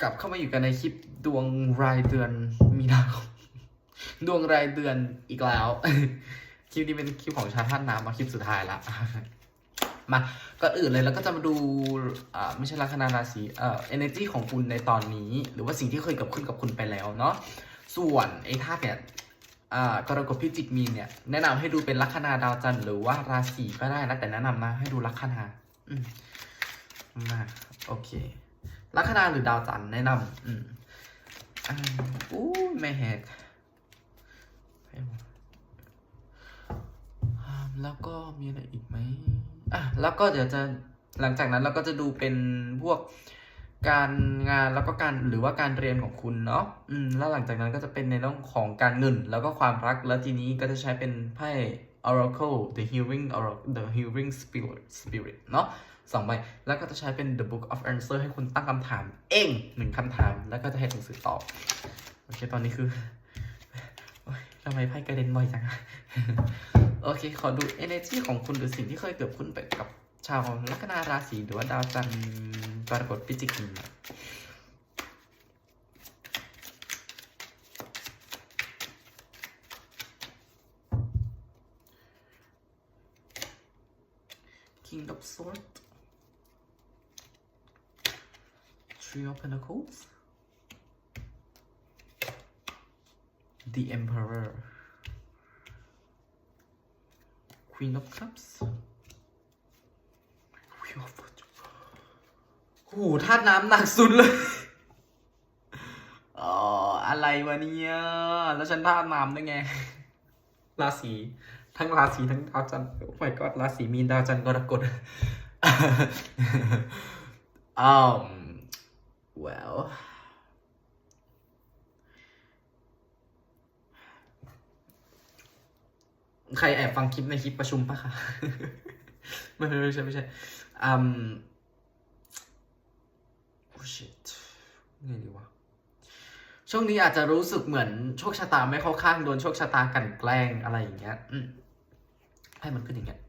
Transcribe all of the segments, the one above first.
กลับเข้ามาอยู่กันในคลิปดวงรายเดือนมีนาคมดวงรายเดือนอีกแล้ว คลิปนี้เป็นคลิปของชาท่านน้ำมาคลิปสุดท้ายละมาก่อนอื่นเลยแล้วก็จะมาดูอ่าไม่ใช่ลัคนาราศีเอ่อ energy ของคุณในตอนนี้ หรือว่าสิ่งที่เคยเกิดขึ้นกับคุณไปแล้วเนาะส่วนไอ้ธาตุเนี่ยอ่ากรกฎพิจิกมีนเนี่ย แนะนำให้ดูเป็นลัคนาดาวจันทร์หรือว่าราศีก็ได้นะแต่แนะนำนะให้ดูลัคนาอืมมาโอเค ลัคนาหรือดาวจันทร์แนะนำอืมอ่าอู้แม่แหกแล้วก็มีอะไรอีกไหมอะแล้วก็เดี๋ยวจะหลังจากนั้นเราก็จะดูเป็นพวกการงานแล้วก็การหรือว่าการเรียนของคุณเนาะอืมแล้วหลังจากนั้นก็จะเป็นในเรื่องของการเงิน แล้วก็ความรักแล้วทีนี้ก็จะใช้เป็นไพ่ Oracle the Healing Oracle the Healing Spirit Spirit เนาะ สองใบ แล้วก็จะใช้เป็น The Book of Answer ให้คุณตั้งคำถามเองหนึ่งคำถาม แล้วก็จะให้หนังสือตอบ โอเค ตอนนี้คือทำไมไพ่กระเด็นบ่อยจัง โอเค ขอดู energy ของคุณหรือสิ่งที่เคยเกิดขึ้นไปกับชาวลัคนาราศีหรือว่าดาวจันทร์กรกฎพิจิกหน่อย King of Swords Three of Pentacles The Emperor Queen of Cups Wheel of Fortune โอ้โหธาตุน้ำหนักสุดเลยอ๋ออะไรวะเนี่ย แล้วฉันธาตุน้ำได้ไง ราศี ทั้งราศีทั้งดาวจันทร์โอ้ my god ราศีมีนดาวจันทร์กรกฎ um well ใครแอบฟังคลิปในคลิปประชุมปะคะไม่ไม่ไม่ใช่ไม่ใช่ อืม oh shit ไงดีวะช่วงนี้อาจจะรู้สึกเหมือนโชคชะตาไม่เข้าข้างโดนโชคชะตากลันแกล้งอะไรอย่างเงี้ยให้มันขึ้นอย่างเงี้ย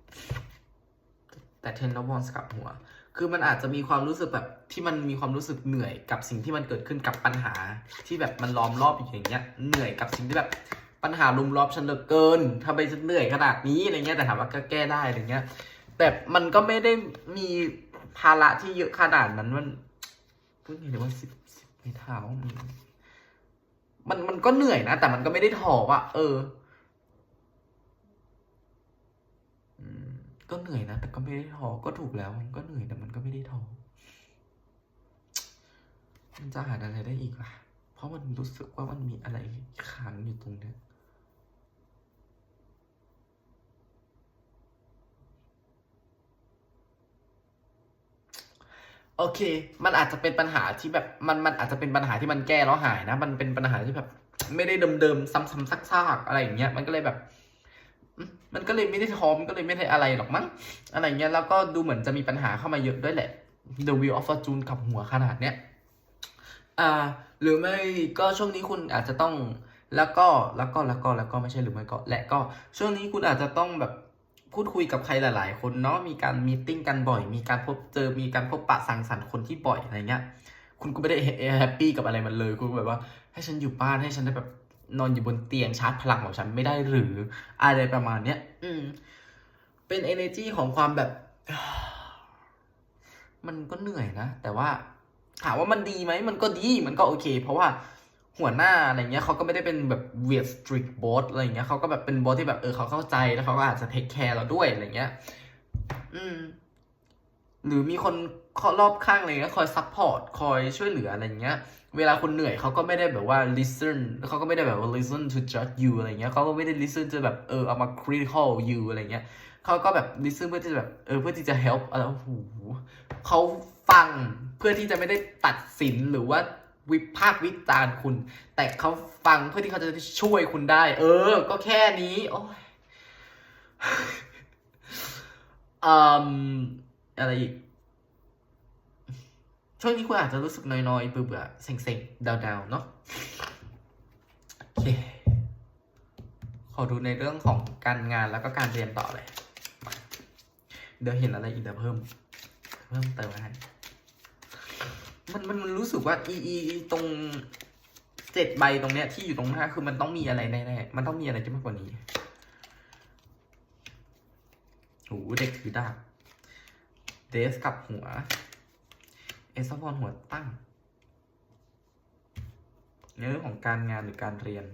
แต่เทนแล้ววอนสกับหัว คือมันอาจจะมีความรู้สึกแบบ ที่มันมีความรู้สึกเหนื่อยกับสิ่งที่มันเกิดขึ้นกับปัญหา ที่แบบมันล้อมรอบอยู่อย่างเงี้ยเหนื่อยกับสิ่งที่แบบปัญหาลุมรอบฉันเหลือเกินทำไมฉันเหนื่อยขนาดนี้อะไรเงี้ยแต่ถามว่าก็แก้ได้อะไรเงี้ย แต่มันก็ไม่ได้มีภาระที่เยอะขนาดนั้นมันพูดไงเดี๋ยวว่าสิบสิบไม่เท้ามันมันก็เหนื่อยนะ แต่มันก็ไม่ได้ท้อว่า เออก็เหนื่อยนะ แต่ก็ไม่ได้ท้อก็ถูกแล้ว มันก็เหนื่อยแต่มันก็ไม่ได้ท้อ มันจะหาอะไรได้อีกล่ะ เพราะมันรู้สึกว่ามันมีอะไรค้างอยู่ตรงเนี้ยโอเค มันอาจจะเป็นปัญหาที่แบบมันมันอาจจะเป็นปัญหาที่มันแก้แล้วหายนะ มันเป็นปัญหาที่แบบ ไม่ได้เดิมๆซ้ำๆซากๆอะไรอย่างเงี้ย มันก็เลยแบบมมันก็เลยไม่ได้ท้อมก็เลยไม่ได้อะไรหรอกมั้ง อะไรเงี้ย แล้วก็ดูเหมือนจะมีปัญหาเข้ามาเยอะด้วยแหละ The Wheel of Fortune กับหัวขนาดเนี้ย อ่า หรือไม่ก็ช่วงนี้คุณอาจจะต้องแล้วก็แล้วก็แล้วก็แล้วก็ไม่ใช่หรือไม่ก็ และก็ช่วงนี้คุณอาจจะต้องแบบพูดคุยกับใครหลาย ๆ คนเนาะมีการมีตติ้งกันบ่อย มีการพบเจอมีการพบปะสังสรรค์คนที่บ่อยอะไรเงี้ยคุณก็ไม่ได้แฮปปี้กับอะไรมันเลยคุณแบบว่า ให้ฉันอยู่บ้านให้ฉันได้แบบนอนอยู่บนเตียงชาร์จพลังของฉันไม่ได้หรืออะไรประมาณเนี้ยอืม เป็น energy ของความแบบ มันก็เหนื่อยนะ แต่ว่า ถามว่ามันดีไหมมันก็ดีมันก็โอเค เพราะว่าหัวหน้าอะไรเงี้ยเขาก็ไม่ได้เป็นแบบ weird strict boss อะไรเงี้ยเขาก็แบบเป็นบอสที่แบบเออเขาเข้าใจแล้วเขาก็อาจจะ take care เราด้วยอะไรเงี้ย อืม หรือมีคนรอบข้างอะไรเงี้ยคอย support คอยช่วยเหลืออะไรเงี้ย เวลาคุณเหนื่อยเขาก็ไม่ได้แบบว่า listen เขาก็ไม่ได้แบบว่า listen to judge you อะไรเงี้ยเขาก็ไม่ได้ listen จะแบบเออเอามา critical you อะไรเงี้ยเขาก็แบบ listen เพื่อที่จะแบบเออเพื่อที่จะ help อะไรโอ้โหเขา ฟังเพื่อที่จะไม่ได้ตัดสินหรือว่าวิพากษ์วิจารณ์คุณ แต่เขาฟังเพื่อที่เขาจะช่วยคุณได้ เออ ก็แค่นี้ โอ้ยอืมอะไรอีก ช่วงนี้คุณอาจจะรู้สึกน้อยๆ เบื่อๆ เซ็งๆ ดาวๆ เนาะโอเค ขอดูในเรื่องของการงานแล้วก็การเรียนต่อเลย เดี๋ยวเห็นอะไรอีกเดี๋ยวเพิ่ม เพิ่มเติมให้ มันมันมันรู้สึกว่าอีอีตรงเจ็ดใบตรงเนี้ยที่อยู่ตรงหน้าคือมันต้องมีอะไรแน่ๆมันต้องมีอะไรที่มากกว่านี้โอ้โหเด็กถือดาบเดสกับหัว เอสบอลหัวตั้งในเรื่องของการงานหรือการเรียน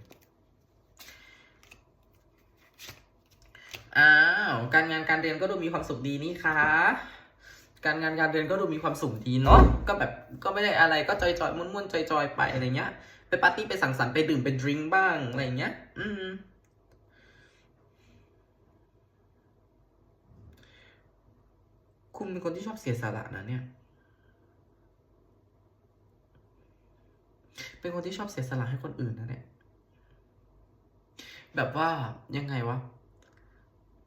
อ้าว การงานการเรียนก็ดูมีความสุขดีนี่ค่ะ การงานการเรียนก็ดูมีความสุขดีเนาะก็แบบก็ไม่ได้อะไรก็จอยจอยๆม่นๆจอยจอยๆไปอะไรเงี้ยไปปาร์ตี้ไปสังสรรค์ไปดื่มไปดริงก์บ้างอะไรเงี้ย อืมคุณเป็นคนที่ชอบเสียสละนะเนี่ย เป็นคนที่ชอบเสียสละให้คนอื่นนะเนี่ย แบบว่ายังไงวะ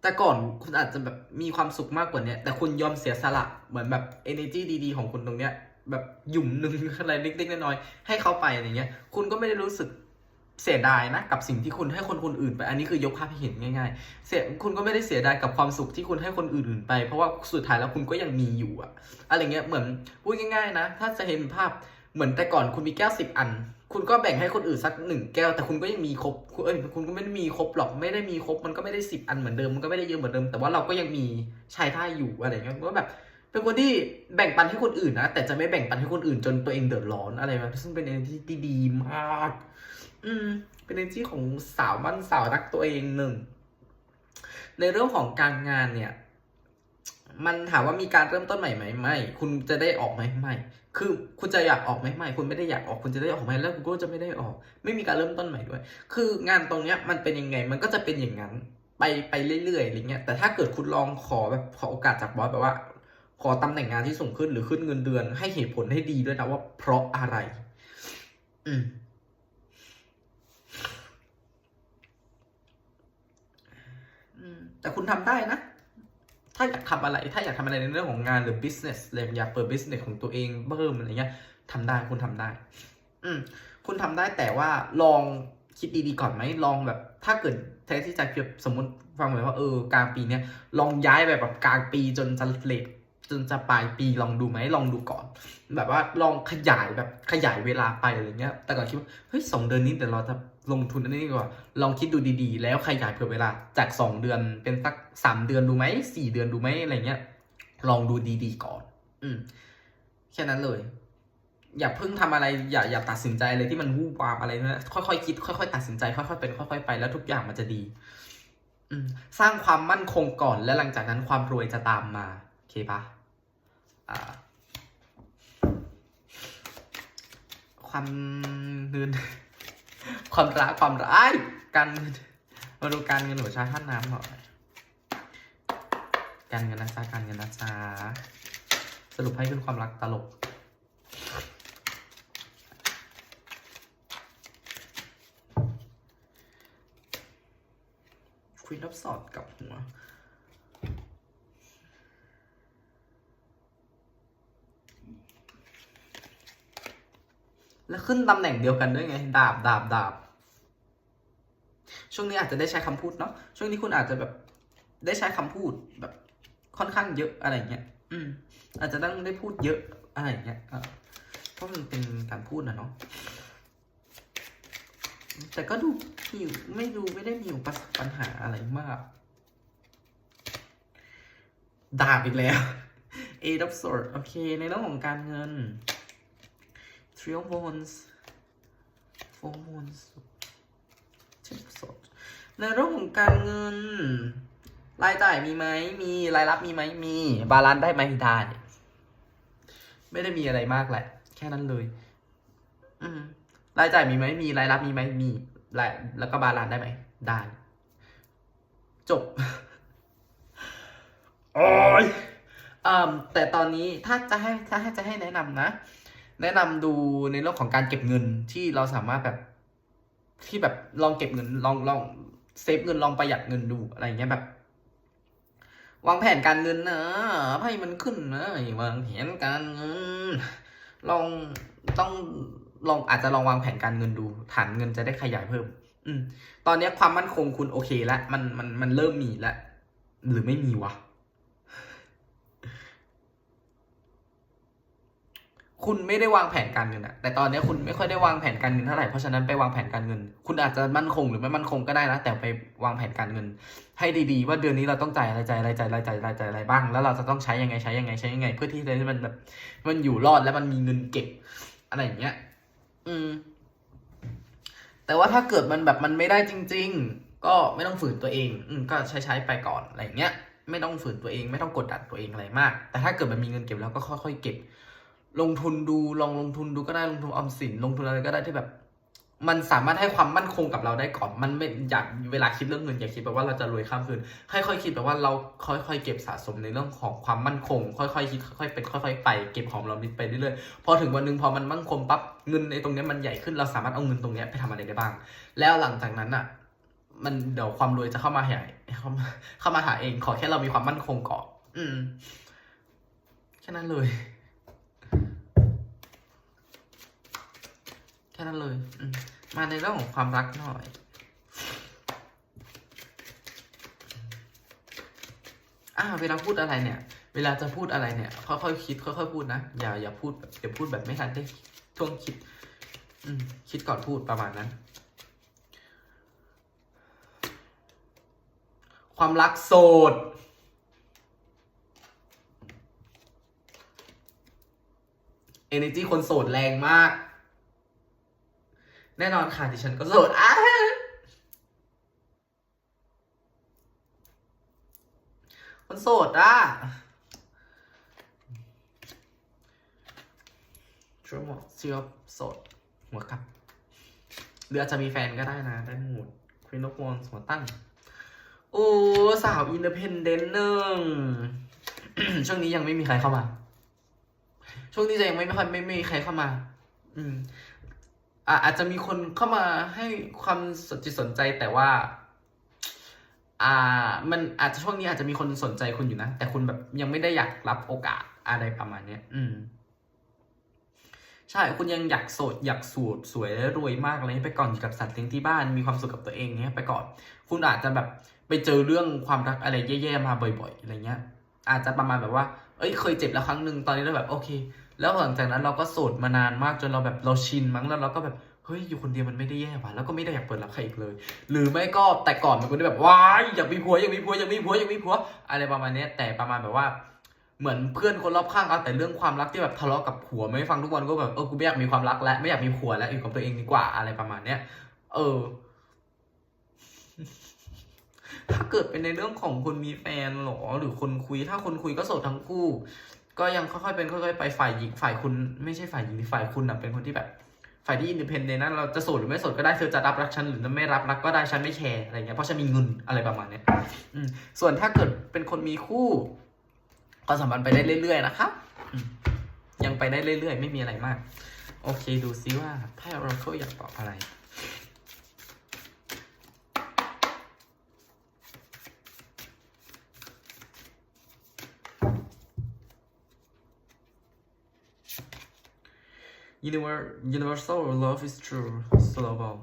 แต่ก่อนคุณอาจจะแบบมีความสุขมากกว่าเนี้ยแต่คุณยอมเสียสละเหมือนแบบ energy ดี ๆ ของคุณตรงเนี้ย แบบหยุ่มหนึ่งอะไรเล็กๆน้อยๆให้เขาไปอะไรเงี้ย คุณก็ไม่ได้รู้สึกเสียดายนะกับสิ่งที่คุณให้คนคนอื่นไป อันนี้คือยกภาพให้เห็นง่ายๆ เสียคุณก็ไม่ได้เสียดายกับความสุขที่คุณให้คนอื่นๆไป เพราะว่าสุดท้ายแล้วคุณก็ยังมีอยู่อะอะไรเงี้ยเหมือนพูดง่ายๆนะ ถ้าจะเห็นภาพเหมือนแต่ก่อนคุณมีแก้วสิบอัน คุณก็แบ่งให้คนอื่นสักหนึ่งแก้ว แต่คุณก็ยังมีครบคุณเอ้ยคุณก็ไม่ได้มีครบหรอกไม่ได้มีครบมันก็ไม่ได้สิบอันเหมือนเดิมมันก็ไม่ได้เยอะเหมือนเดิม แต่ว่าเราก็ยังมีใช้ได้อยู่อะไรเงี้ยก็แบบเป็นคนที่แบ่งปันให้คนอื่นนะแต่จะไม่แบ่งปันให้คนอื่นจนตัวเองเดือดร้อนอะไรแบบซึ่งเป็น energy ที่ดีมาก อืม เป็น energy ของสาวมั่นสาวรักตัวเองหนึ่งในเรื่องของการงานเนี่ย มันถามว่ามีการเริ่มต้นใหม่ไหมไม่ คุณจะได้ออกไหมไม่ คือคุณจะอยากออกไหมไม่คุณไม่ได้อยากออกคุณจะได้ออกไหมแล้วคุณก็จะไม่ได้ออก ไม่มีการเริ่มต้นใหม่ด้วย คืองานตรงเนี้ยมันเป็นยังไง มันก็จะเป็นอย่างนั้น ไปไปเรื่อยๆอะไรเงี้ยแต่ถ้าเกิดคุณลองขอแบบขอโอกาสจากบอสแบบว่า ขอตำแหน่งงานที่สูงขึ้นหรือขึ้นเงินเดือน ให้เหตุผลให้ดีด้วยนะว่าเพราะอะไร อืมแต่คุณทำได้นะ ถ้าอยากทำอะไร ถ้าอยากทำอะไรในเรื่องของงานหรือ business เลยอยากเปิด business ของตัวเองเพิ่มอะไรเงี้ยทำได้คุณทำได้ อืมคุณทำได้แต่ว่าลองคิดดีๆก่อนไหมลองแบบ ถ้าเกิดแทนที่จะแบบสมมติฟังเหมือนว่าเออกลางปีเนี้ยลองย้ายไปแบบกลางปีจนจะเลท จนจะปลายปีลองดูไหมลองดูก่อน แบบว่าลองขยายแบบขยายเวลาไปอะไรเงี้ย แต่ก่อนคิดว่าเฮ้ยสองเดือนนี้เดี๋ยวเราจะลงทุนอันนี้ดีกว่า ลองคิดดูดีๆ แล้วขยายเผื่อเวลาจากสองเดือนเป็นสักสามเดือนดูไหมสี่เดือนดูไหมอะไรเงี้ย ลองดูดีๆก่อน อืมแค่นั้นเลย อย่าเพิ่งทำอะไรอย่าอย่าตัดสินใจอะไรที่มันวูบวามอะไรนะค่อยๆคิด ค่อยๆตัดสินใจค่อยๆเป็นค่อย ๆ ไปแล้วทุกอย่างมันจะดี อืม สร้างความมั่นคงก่อนและหลังจากนั้นความรวยจะตามมาโอเคปะ ความเงิน ความรักความร้ายการเงินมาดูการเงินหัวชายท่านน้ำหน่อยการเงินนะจ๊ะการเงินนะจ๊ะสรุปให้เป็นความรักตลกควีนรับสอดกับหัว แล้วขึ้นตำแหน่งเดียวกันด้วยไง ดาบดาบดาบ ช่วงนี้อาจจะได้ใช้คำพูดเนาะ ช่วงนี้คุณอาจจะแบบได้ใช้คำพูดแบบค่อนข้างเยอะอะไรเงี้ย อืม อาจจะต้องได้พูดเยอะอะไรเงี้ยเพราะมันเป็นการพูดนะเนาะ แต่ก็ดูมีอยู่ไม่ดูไม่ได้มีป,ปัญหาอะไรมาก ดาบอีกแล้ว A of s w o r d โอเค ในเรื่องของการเงิน Three of Wands Four of Wands Ten of Swords ในเรื่องของการเงิน รายจ่ายมีไหมมีรายรับมีไหมมี บาลานซ์ได้ไหมได้ไม่ได้มีอะไรมากแหละ แค่นั้นเลย อืมรายจ่ายมีไหมมีรายรับมีไหมมีรายแล้วก็บาลานซ์ได้ไหมได้ จบโอ้ยอ่าแต่ตอนนี้ถ้าจะให้ถ้าให้จะให้แนะนำนะ แนะนำดูในเรื่องของการเก็บเงินที่เราสามารถแบบที่แบบลองเก็บเงินลองลองเซฟเงินลองประหยัดเงินดูอะไรอย่างเงี้ยแบบ วางแผนการเงินนะให้มันขึ้นนะวางแผนการเงิน ลองต้องลองอาจจะลองวางแผนการเงินดู ฐานเงินจะได้ขยายเพิ่ม อืม ตอนนี้ความมั่นคงคุณโอเคแล้วมันมันมันเริ่มมีแล้วหรือไม่มีวะ คุณไม่ได้วางแผนการเงินอะแต่ตอนนี้คุณไม่ค่อยได้วางแผนการเงินเท่าไหร่ เพราะฉะนั้นไปวางแผนการเงิน คุณอาจจะมั่นคงหรือไม่มั่นคงก็ได้นะ แต่ไปวางแผนการเงิน ให้ดีๆ ว่าเดือนนี้เราต้องจ่ายอะไรจ่ายอะไรจ่ายอะไรจ่ายอะไรจ่ายอะไรบ้าง แล้วเราจะต้องใช้ยังไงใช้ยังไงใช้ยังไง เพื่อที่จะให้มันแบบมันอยู่รอดและมันมีเงินเก็บอะไรอย่างเงี้ย อืม แต่ว่าถ้าเกิดมันแบบมันไม่ได้จริง ๆ ก็ไม่ต้องฝืนตัวเอง อืม ก็ใช้ใช้ไปก่อนอะไรอย่างเงี้ย ไม่ต้องฝืนตัวเอง ไม่ต้องกดดันตัวเองอะไรมาก แต่ถ้าเกิดมันมีเงินเก็บแล้วก็ค่อยๆเก็บ ลงทุนดูลองลงทุนดูก็ได้ลงทุนออมสินลงทุนอะไรก็ได้ที่แบบ มันสามารถให้ความมั่นคงกับเราได้ก่อนมันไม่อยากเวลาคิดเรื่องเงินอย่าคิดแบบว่าเราจะรวยข้ามคืนค่อยๆคิดแบบว่าเราค่อยๆเก็บสะสมในเรื่องของความมั่นคง ค่อยๆคิดค่อยๆเป็นค่อย ๆ ไปเก็บของเราไปเรื่อยๆพอถึงวันหนึ่งพอมันมั่นคงปั๊บเงินในตรงนี้มันใหญ่ขึ้นเราสามารถเอาเงินตรงนี้ไปทำอะไรได้บ้าง แล้วหลังจากนั้นอะมันเดี๋ยวความรวยจะเข้ามาหาเข้ามาเข้ามาหาเองขอแค่เรามีความมั่นคงก่อนอืมแค่นั้นเลย ค่นั้นเลยมาในเรื่องของความรักหน่อย อ่า เวลาพูดอะไรเนี่ย เวลาจะพูดอะไรเนี่ย ค่อยๆคิด ค่อยๆพูดนะ อย่าอย่าพูดแบบอย่าพูดแบบไม่ทันได้ช่วงคิด อืม คิดก่อนพูดประมาณนั้น ความรักโสด energy คนโสดแรงมาก แน่นอนค่ะดิฉันก็โสดอ้าคนโสดอะช่วยหมดเชื่อโสด หัวกลับหรืออาจจะมีแฟนก็ได้นะ ได้หมดควีนอ f วอนหัวตั้ง โอ้ สาวอินเด p เพนเดนต์หนึ่งช่วงนี้ยังไม่มีใครเข้ามา ช่วงนี้จะยังไม่ไม่ค่อยไม่ไม่มีใครเข้ามา อืม อาจจะมีคนเข้ามาให้ความสนจิตสนใจแต่ว่า อ่า มันอาจจะช่วงนี้อาจจะมีคนสนใจคุณอยู่นะ แต่คุณแบบยังไม่ได้อยากรับโอกาสอะไรประมาณเนี้ย อืม ใช่ คุณยังอยากโสด อยากสูดสวยและรวยมากอะไรเงี้ยไปก่อนอยู่กับสัตว์เลี้ยงที่บ้าน มีความสุขกับตัวเองเงี้ยไปก่อน คุณอาจจะแบบไปเจอเรื่องความรักอะไรแย่ๆมาบ่อย ๆ อะไรเงี้ย อาจจะประมาณแบบว่า เอ้ย เคยเจ็บแล้วครั้งหนึ่งตอนนี้เราแบบโอเค แล้วหลังจากนั้นเราก็โสดมานานมากจนเราแบบเราชินมั้งแล้วเราก็แบบเฮ้ยอยู่คนเดียวมันไม่ได้แย่ว่ะแล้วก็ไม่ได้อยากเปิดรับใครอีกเลย หรือไม่ก็แต่ก่อนมันก็ได้แบบว้ายอยากมีผัวอยากมีผัวอยากมีผัวอยากมีผัวอะไรประมาณนี้แต่ประมาณแบบว่าเหมือนเพื่อนคนรอบข้างเอาแต่เรื่องความรักที่แบบทะเลาะกับผัวไม่ฟังทุกวันก็แบบเออกูไม่อยากมีความรักแล้วไม่อยากมีผัวแล้วอยู่กับตัวเองดีกว่าอะไรประมาณเนี้ยเออ ถ้าเกิดเป็นในเรื่องของคนมีแฟนหรอหรือคนคุยถ้าคนคุยก็โสดทั้งคู่ ก็ยังค่อยๆเป็นค่อยๆไปฝ่ายหญิงฝ่ายคุณไม่ใช่ฝ่ายหญิงฝ่ายคุณนะเป็นคนที่แบบฝ่ายที่อินดิเพนเดนต์นั้นเราจะโสดหรือไม่โสดก็ได้เธอจะรับรักฉันหรือจะไม่รับรักก็ได้ฉันไม่แคร์อะไรเงี้ยเพราะฉันมีเงินอะไรประมาณเนี้ยอืส่วนถ้าเกิดเป็นคนมีคู่ก็สามารถไปได้เรื่อยๆนะครับยังไปได้เรื่อยๆ ไม่มีอะไรมาก โอเคดูซิว่าไพ่ Oracle อยากบอกอะไร Universal love is true. Slow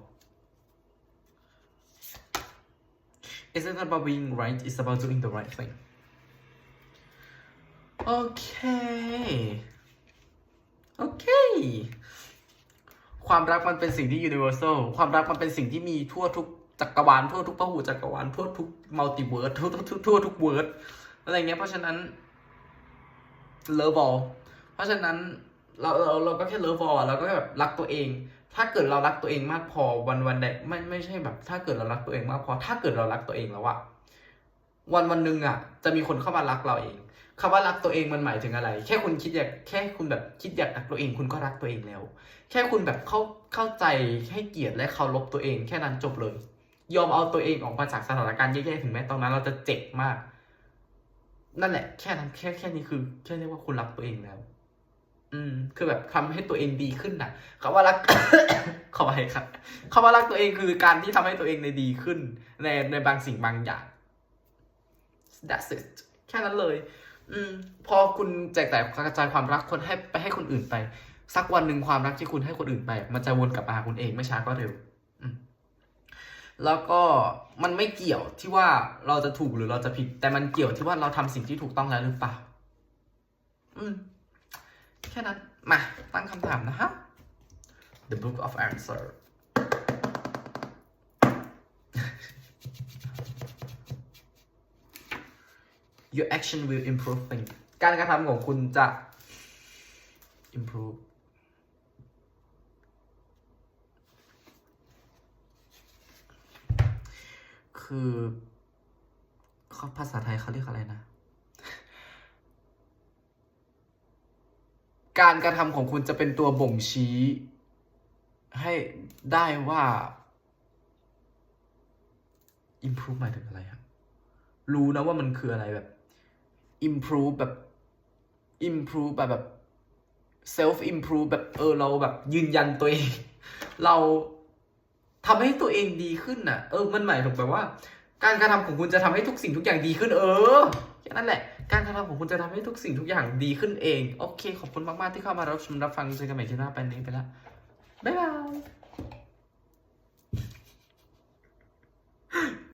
It's not about being right, it's about doing the right thing. โอเคโอเคความรักมันเป็นสิ่งที่ universal ความรักมันเป็นสิ่งที่มีทั่วทุกจักรวาลทั่วทุกพหูจักรวาลทั่วทุกมัลติเวิร์สทั่วทุกทั่วทุกเวิร์สอะไรเงี้ย เพราะฉะนั้น love all เพราะฉะนั้น เราเราเราก็แค่เลิฟบอลเราก็แบบรักตัวเอง ถ้าเกิดเรารักตัวเองมากพอวันวันใดไม่ไม่ใช่แบบ ถ้าเกิดเรารักตัวเองมากพอ ถ้าเกิดเรารักตัวเองแล้วอะวันวันหนึ่งอะจะมีคนเข้ามารักเราเองคำว่ารักตัวเองมันหมายถึงอะไร แค่คุณคิดอยากแค่คุณแบบคิดอยากรักตัวเอง คุณก็รักตัวเองแล้ว แค่คุณแบบเข้าเข้าใจให้เกียรติและเคารพตัวเอง แค่นั้นจบเลย ยอมเอาตัวเองออกมาจากสถานการณ์แย่ๆถึงแม้ตอนนั้น เราจะเจ็บมาก นั่นแหละ แค่นั้นแค่แค่นี้คือแค่เรียกว่าคุณรักตัวเองแล้ว อืม คือแบบทำให้ตัวเองดีขึ้นนะคำว่ารักขอไปครับคำว่ารักตัวเองคือการที่ทำให้ตัวเองในดีขึ้น ในในบางสิ่งบางอย่าง that's it แค่นั้นเลย อืม พอคุณแจกแต่กระจายความรักคนให้ไปให้คนอื่นไป สักวันหนึ่งความรักที่คุณให้คนอื่นไป มันจะวนกลับมาหาคุณเองไม่ช้าก็เร็วแล้วก็มันไม่เกี่ยวที่ว่าเราจะถูกหรือเราจะผิด แต่มันเกี่ยวที่ว่าเราทำสิ่งที่ถูกต้องแล้วหรือเปล่า อืม ค่นั้น มา ตั้งคำถามนะฮะ The Book of Answer Your action will improve things การกระทำของคุณจะ improve คือภาษาไทยเขาเรียกอะไรนะ การกระทำของคุณจะเป็นตัวบ่งชี้ ให้ได้ว่า improve หมายถึงอะไรครับรู้นะว่ามันคืออะไรแบบ improve แบบ improve แบบแบบ self improve แบบเออเราแบบยืนยันตัวเอง เราทำให้ตัวเองดีขึ้นน่ะ เออ มันหมายถึงแบบว่า การกระทำของคุณจะทำให้ทุกสิ่งทุกอย่างดีขึ้น เออแค่นั้นแหละ การกระทำของคุณจะทำให้ทุกสิ่งทุกอย่างดีขึ้นเอง โอเค ขอบคุณมาก ๆ ที่เข้ามารับชมรับฟังเจอกันใหม่ที่หน้าไปนี้ไปละบ๊ายบาย